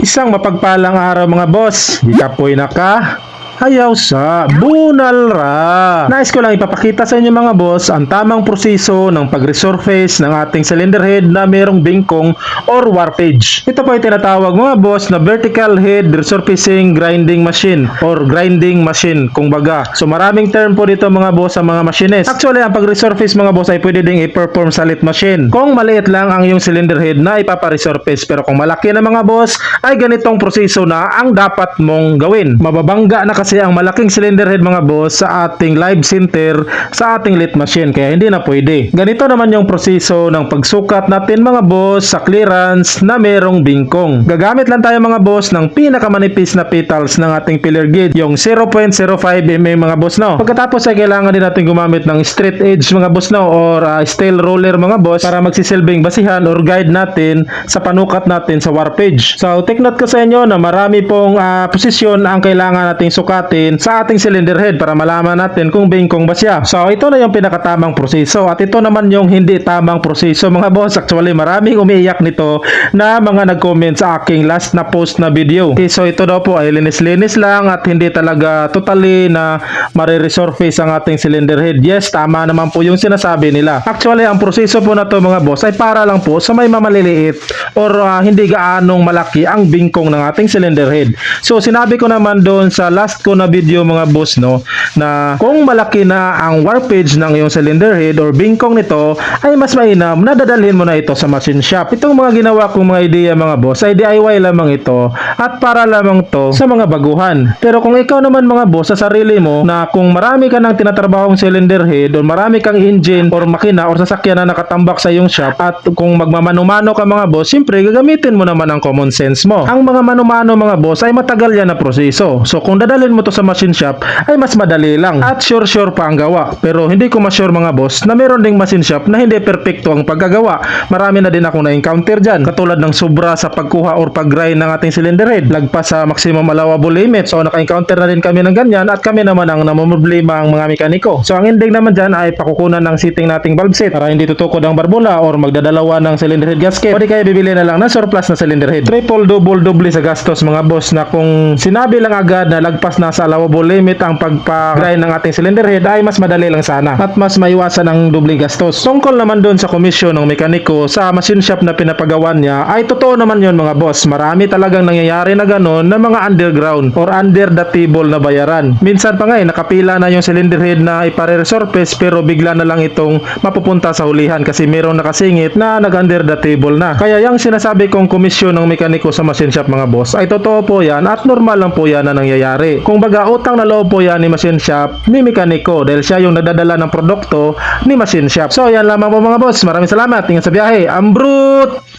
Isang mapagpalang araw mga boss. Di ka po'y naka Ayaw sa bunal ra. Nais ko lang ipapakita sa inyo mga boss ang tamang proseso ng pag-resurface ng ating cylinder head na mayroong bingkong or warpage. Ito po ay tinatawag mga boss na vertical head resurfacing grinding machine or grinding machine kung baga. So maraming term po dito mga boss sa mga machinist. Actually ang pag-resurface mga boss ay pwede ding i-perform sa lit machine. Kung maliit lang ang iyong cylinder head na ipapa-resurface pero kung malaki na mga boss ay ganitong proseso na ang dapat mong gawin. Mababangga na kasi ang malaking cylinder head mga boss sa ating live center sa ating lit machine kaya hindi na pwede. Ganito naman yung proseso ng pagsukat natin mga boss sa clearance na merong bingkong. Gagamit lang tayo mga boss ng pinakamanipis na petals ng ating pillar gauge yung 0.05 mm mga boss no. Pagkatapos ay kailangan din natin gumamit ng straight edge mga boss no or uh, steel roller mga boss para magsisilbing basihan or guide natin sa panukat natin sa warpage. So take note ko sa inyo na marami pong ah, posisyon ang kailangan nating sukatin sa ating cylinder head para malaman natin kung bingkong ba siya. So ito na yung pinakatamang proseso at ito naman yung hindi tamang proseso mga boss. Actually maraming umiiyak nito na mga nag-comment sa aking last na post na video. Okay, so ito daw po ay linis-linis lang at hindi talaga totally na mariresurface ang ating cylinder head. Yes, tama naman po yung sinasabi nila. Actually, ang proseso po na to mga boss ay para lang po sa may mamaliliit or ah, hindi gaanong malaki ang bingkong ng ating cylinder head. So, sinabi ko naman doon sa last ko na video mga boss no na kung malaki na ang warpage ng iyong cylinder head or bingkong nito ay mas mainam na dadalhin mo na ito sa machine shop. Itong mga ginawa kong mga ideya mga boss ay DIY lamang ito at para lamang to sa mga baguhan. Pero kung ikaw naman mga boss sa sarili mo na kung marami ka ng tinatrabahong cylinder head or marami kang engine or makina or sasakyan na nakatambak sa iyong shop at kung magmamano-mano ka mga boss, siyempre gagamitin mo naman ang common sense mo. Ang mga mano-mano mga boss ay matagal yan na proseso. So kung dadalhin mo to sa machine shop ay mas madali lang at sure sure pa ang gawa. Pero hindi ko ma-sure mga boss na meron ding machine shop na hindi perpekto ang paggagawa. Marami na din ako na-encounter dyan. Katulad ng sobra sa pagkuha or pag-grind ng ating cylinder head. Lagpas sa maximum allowable limit. So naka-encounter na din kami ng ganyan at kami naman ang namumroblema ang mga mekaniko. So ang ending naman dyan ay pakukunan ng seating nating valve set para hindi tutukod ang barbula or magdadalawa ng cylinder head gasket. Pwede kaya bibili na lang ng surplus na cylinder head. Triple double double sa gastos mga boss na kung sinabi lang agad na lagpas na sa allowable limit ang pagpa-grind ng ating cylinder head ay mas madali lang sana at mas maiwasan ang dubling gastos. Tungkol naman doon sa komisyon ng mekaniko sa machine shop na pinapagawan niya ay totoo naman yon mga boss. Marami talagang nangyayari na ganon na mga underground or under the table na bayaran. Minsan pa nga eh, nakapila na yung cylinder head na ipare-resurface pero bigla na lang itong mapupunta sa hulihan kasi merong nakasingit na nag-under the table na. Kaya yung sinasabi kong komisyon ng mekaniko sa machine shop mga boss ay totoo po yan at normal lang po yan na nangyayari. Kung baga utang na loob po yan ni machine shop ni mekaniko dahil siya yung nadadala ng produkto ni machine shop. So yan lamang po mga boss. Maraming salamat. Ingat sa biyahe. Ambrut!